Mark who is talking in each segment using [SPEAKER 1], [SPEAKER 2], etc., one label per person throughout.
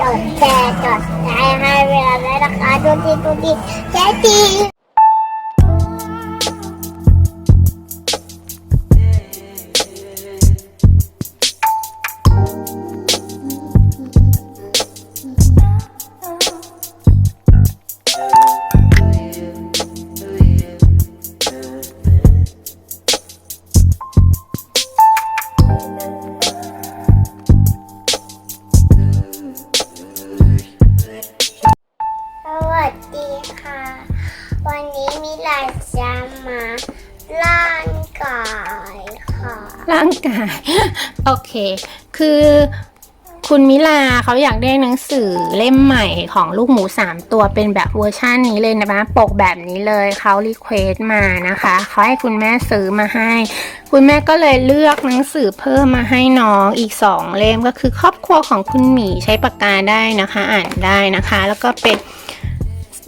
[SPEAKER 1] กดแชร์กด วันนี้มีหลาจะมาร่างกายค่ะ
[SPEAKER 2] ร่างกาย โอเค คือคุณมิลาเขาอยากได้หนังสือเล่มใหม่ของลูกหมูสามตัวเป็นแบบเวอร์ชันนี้เลยนะคะปกแบบนี้เลยเขารีเควสต์มานะคะเขาให้คุณแม่ซื้อมาให้ คุณแม่ก็เลยเลือกหนังสือเพิ่มมาให้น้องอีกสองเล่มก็คือครอบครัวของคุณหมีใช้ปากกาได้นะคะ อ่านได้นะคะ แล้วก็เป็น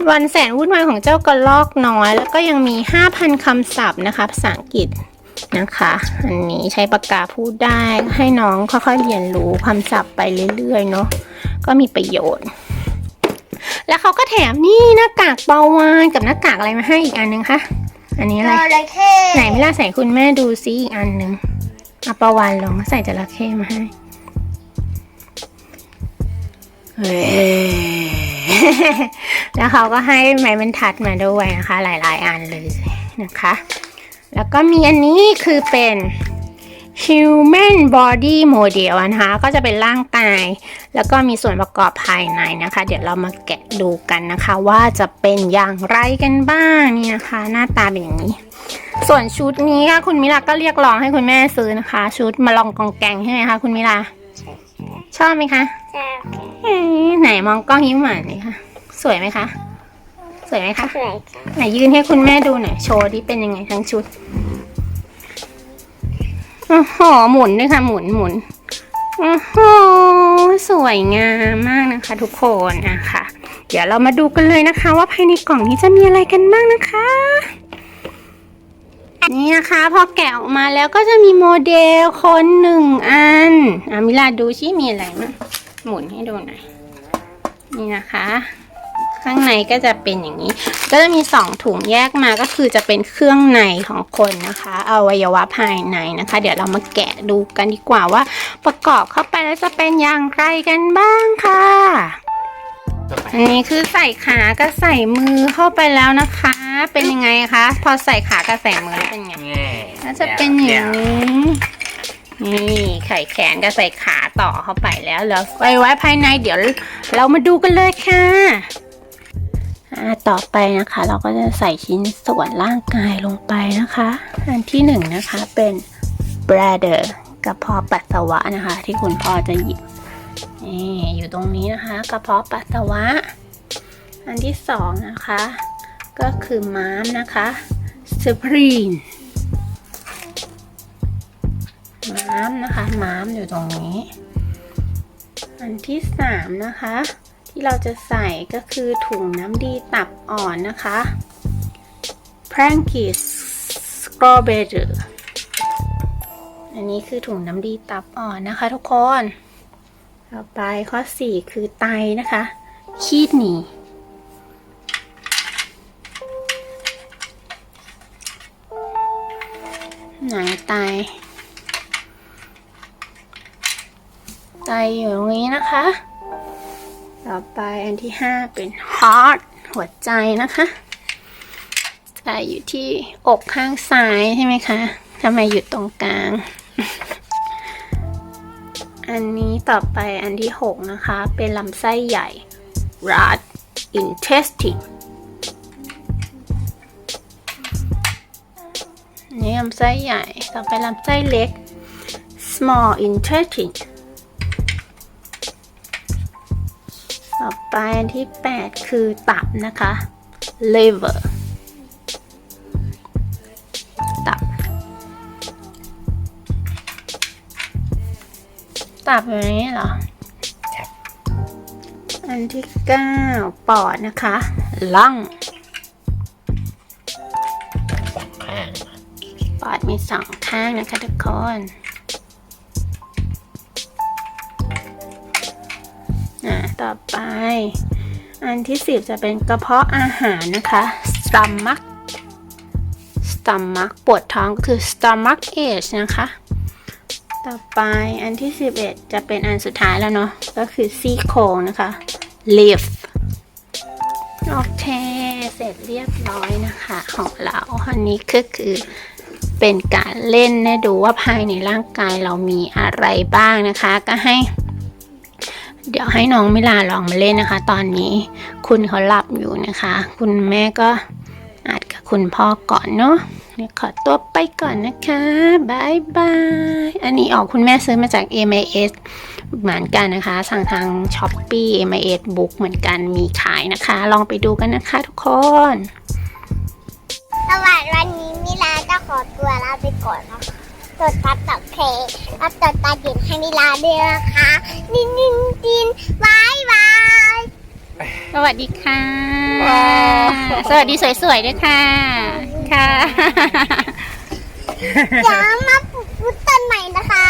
[SPEAKER 2] วันแสนวุ่นวายของเจ้ากระลอกน้อย แล้วก็ยังมี 5,000คำศัพท์นะคะ ภาษาอังกฤษนะคะ อันนี้ใช้ปากกาพูดได้ให้น้องค่อยๆเรียนรู้คำศัพท์ไปเรื่อยๆเนาะก็มีประโยชน์ แล้วเขาก็แถมนี่หน้ากากปลาวานกับหน้ากากอะไรมาให้อีกอันนึงคะอันนี้อะไร
[SPEAKER 1] จระเข้
[SPEAKER 2] ไหนไม่ล่าใส่คุณแม่ดูซิอีกอันนึงเอาปลาวานลองใส่จระเข้มาให้เฮ้ย แล้วเขาก็ให้ไม้บรรทัดมาด้วยนะคะ หลายๆ อันเลยนะคะ แล้วก็มีอันนี้คือเป็น human body model นะคะ ก็จะเป็นร่างกาย แล้วก็มีส่วนประกอบภายในนะคะ เดี๋ยวเรามาแกะดูกันนะคะ ว่าจะเป็นอย่างไรกันบ้างนี่นะคะ หน้าตาเป็นอย่างนี้ ส่วนชุดนี้ค่ะคุณมิลาก็เรียกร้องให้คุณแม่ซื้อนะคะ ชุดมาลองกองแกงใช่ไหมคะคุณมิลาชอบไหมคะ
[SPEAKER 1] ใช่
[SPEAKER 2] เอ๊ะไหนมองกล้องยิ้มหวานเลยค่ะ สวยไหมคะ สวยไหมคะ
[SPEAKER 1] สวยค่ะ
[SPEAKER 2] ไหนยืนให้คุณแม่ดูหน่อย โชว์ที่เป็นยังไงทั้งชุดโอ้โหหมุนด้วยค่ะ หมุนหมุนโอ้โหสวยงามมากนะคะ ทุกคนอะค่ะเดี๋ยวเรามาดูกันเลยนะคะ ว่าภายในกล่องนี้จะมีอะไรกันบ้างนะคะนี่นะคะพอแกะออกมาแล้วก็จะมีโมเดลคนหนึ่งอันอามิลาดูชิมีอะไรมั้งหมุนให้ดูหน่อยนี่นะคะ ข้างในก็จะเป็นอย่างนี้ ก็จะมีสองถุงแยกมาก็คือจะเป็นเครื่องในของคนนะคะอวัยวะภายในนะคะ เดี๋ยวเรามาแกะดูกันดีกว่าว่า ประกอบเข้าไปแล้วจะเป็นอย่างไรกันบ้างค่ะอันนี้คือใส่ขากับใส่มือเข้าไปแล้วนะคะ เป็นยังไงคะ พอใส่ขากับใส่มือแล้วเป็นไงน่าจะเป็นอย่างนี้นี่ไข่แขนก็ใส่ขาต่อเข้าไปแล้วแล้วไว้ไว้ภายในเดี๋ยวเรามาดูกันเลยค่ะอ่า ต่อไปนะคะ เราก็จะใส่ชิ้นส่วนร่างกายลงไปนะคะ อันที่หนึ่งนะคะเป็น bladder กระเพาะปัสสาวะนะคะ ที่คุณพ่อจะหยิบนี่อยู่ตรงนี้นะคะ กระเพาะปัสสาวะ อันที่สองนะคะ ก็คือม้ามนะคะ spleen ม้ามนะคะ ม้ามอยู่ตรงนี้ อันที่สามนะคะ ที่เราจะใส่ก็คือถุงน้ำดีตับอ่อนนะคะ pancreas gallbladder อันนี้คือถุงน้ำดีตับอ่อนนะคะทุกคน ต่อไปข้อสี่คือไตนะคะคีดหนีไหนไตใจอยู่ตรงนี้นะคะ ต่อไปอันที่ห้าเป็น heart หัวใจนะคะใจอยู่ที่อกข้างซ้ายใช่ไหมคะทำไมอยู่ตรงกลาง อันนี้ต่อไปอันที่หกนะคะ เป็นลำไส้ใหญ่ rat intestine นี่ลำไส้ใหญ่ ต่อไปลำไส้เล็ก small intestine ต่อไปอันที่ 8 คือตับนะคะ liver ตับ ตับอยู่ในนี้เหรอ อันที่ 9 ปอดนะคะ lung
[SPEAKER 3] ข้าง
[SPEAKER 2] ปอดมีสองข้างนะคะทุกคน ต่อไป อันที่สิบจะเป็นกระเพาะอาหารนะคะ stomach stomach ปวดท้องก็คือ stomach ache นะคะ ต่อไปอันที่ 11 จะเป็นอันสุดท้ายแล้วเนาะก็คือซี่โครงนะคะ lift โอเค เสร็จเรียบร้อยนะคะของเราอันนี้ก็คือเป็นการเล่นให้ดูว่าภายในร่างกายเรามีอะไรบ้างนะคะ ก็ให้ เดี๋ยวให้น้องมิลาลองมาเล่นนะคะ ตอนนี้คุณเขาหลับอยู่นะคะ คุณแม่ก็อาจกับคุณพ่อก่อนเนาะเดี๋ยวขอตัวไปก่อนนะคะบายบาย อันนี้ออกคุณแม่ซื้อมาจาก MIS เหมือนกันนะคะ สั่งทาง s h อ p e e MIS Book เหมือนกันมีขายนะคะ ลองไปดูกันนะคะทุกคน
[SPEAKER 1] สวัสดีวันนี้มิลาจะขอตัวลาไปก่อนนะคะ ตดตัดตับเพลแล้วตดตาเด่นให้มิลาด้วยนะคะนิ่งนิ่งจินบายบาย
[SPEAKER 2] สวัสดีค่ะ สวัสดีสวยๆด้วยค่ะ ค่ะ
[SPEAKER 1] เดี๋ยวมาปลุกฟุตต้นใหม่นะคะ